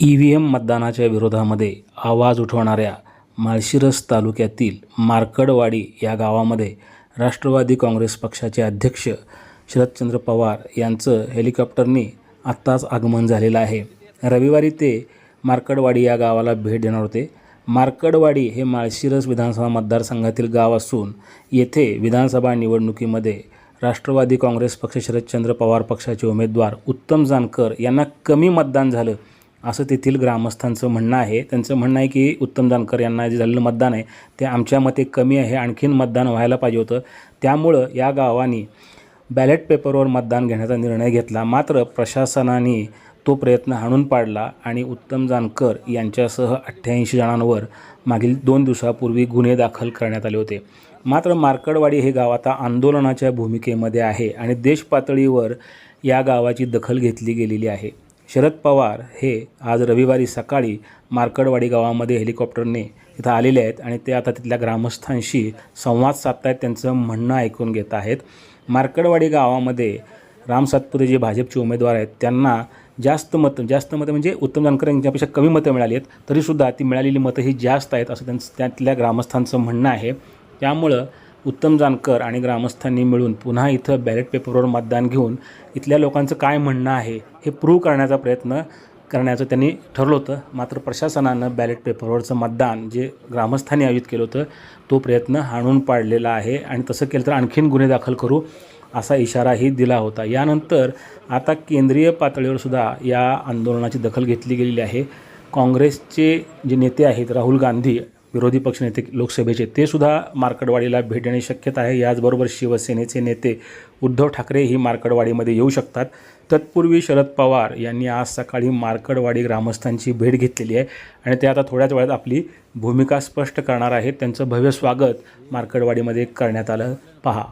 E V M मतदानाच्या विरोधामध्ये आवाज उठवणाऱ्या माळशिरस तालुक्यातील मार्कडवाडी या गावामध्ये राष्ट्रवादी काँग्रेस पक्षाचे अध्यक्ष शरदचंद्र पवार यांचं हेलिकॉप्टरने आत्ताच आगमन झालेलं आहे. रविवारी ते मार्कडवाडी या गावाला भेट देणार होते. मार्कडवाडी हे माळशिरस विधानसभा मतदारसंघातील गाव असून येथे विधानसभा निवडणुकीमध्ये राष्ट्रवादी काँग्रेस पक्ष शरदचंद्र पवार पक्षाचे उमेदवार उत्तम जानकर यांना कमी मतदान झालं. असं तेथील ग्रामस्थांचं म्हणणं आहे. त्यांचं म्हणणं आहे की उत्तम जानकर यांना जे झालेलं मतदान आहे ते आमच्या मते कमी आहे आणखीन मतदान व्हायला पाहिजे होतं. त्यामुळं या गावाने बॅलेट पेपरवर मतदान घेण्याचा निर्णय घेतला. मात्र प्रशासनाने तो प्रयत्न हाणून पाडला आणि उत्तम जानकर यांच्यासह अठ्ठ्याऐंशी जणांवर मागील दोन दिवसापूर्वी गुन्हे दाखल करण्यात आले होते. मात्र मार्कडवाडी हे गाव आता आंदोलनाच्या भूमिकेमध्ये आहे आणि देशपातळीवर या गावाची दखल घेतली गेलेली आहे. शरद पवार हे आज रविवारी सकाळी मार्कडवाडी गावामध्ये हेलिकॉप्टरने तिथं आलेले आहेत आणि ते आता तिथल्या ग्रामस्थांशी संवाद साधत आहेत त्यांचं म्हणणं ऐकून घेत आहेत. मार्कडवाडी गावामध्ये राम सातपुते जे भाजपचे उमेदवार आहेत त्यांना जास्त मतं जास्त मतं म्हणजे उत्तम जानकर यांच्यापेक्षा कमी मतं मिळाली आहेत तरीसुद्धा ती मिळालेली मतं ही जास्त आहेत असं त्यांचं त्यातल्या ग्रामस्थांचं म्हणणं आहे. त्यामुळं उत्तम जानकर आणि ग्रामस्थांनी मिळून पुन्हा इथं बॅलेट पेपरवर मतदान घेऊन इथल्या लोकांचं काय म्हणणं आहे हे प्रूव्ह करण्याचा प्रयत्न करण्याचं त्यांनी ठरलं होतं. मात्र प्रशासनानं बॅलेट पेपरवरचं मतदान जे ग्रामस्थांनी आयोजित केलं होतं तो प्रयत्न हाणून पाडलेला आहे आणि तसं केलं तर आणखीन गुन्हे दाखल करू असा इशाराही दिला होता. यानंतर आता केंद्रीय पातळीवर सुद्धा या आंदोलनाची दखल घेतली गेलेली आहे. काँग्रेसचे जे नेते आहेत राहुल गांधी विरोधी पक्षनेते लोकसभेचे ते सुद्धा मार्कडवाडीला भेट देण्याची शक्यता आहे. याचबरोबर शिवसेनेचे नेते उद्धव ठाकरे ही मार्कडवाडीमध्ये येऊ शकतात. तत्पूर्वी शरद पवार यांनी आज सकाळी मार्कडवाडी ग्रामस्थांची भेट घेतलेली आहे आणि ते आता थोड्याच वेळात आपली भूमिका स्पष्ट करणार आहेत. त्यांचं भव्य स्वागत मार्कडवाडीमध्ये करण्यात आलं. पहा.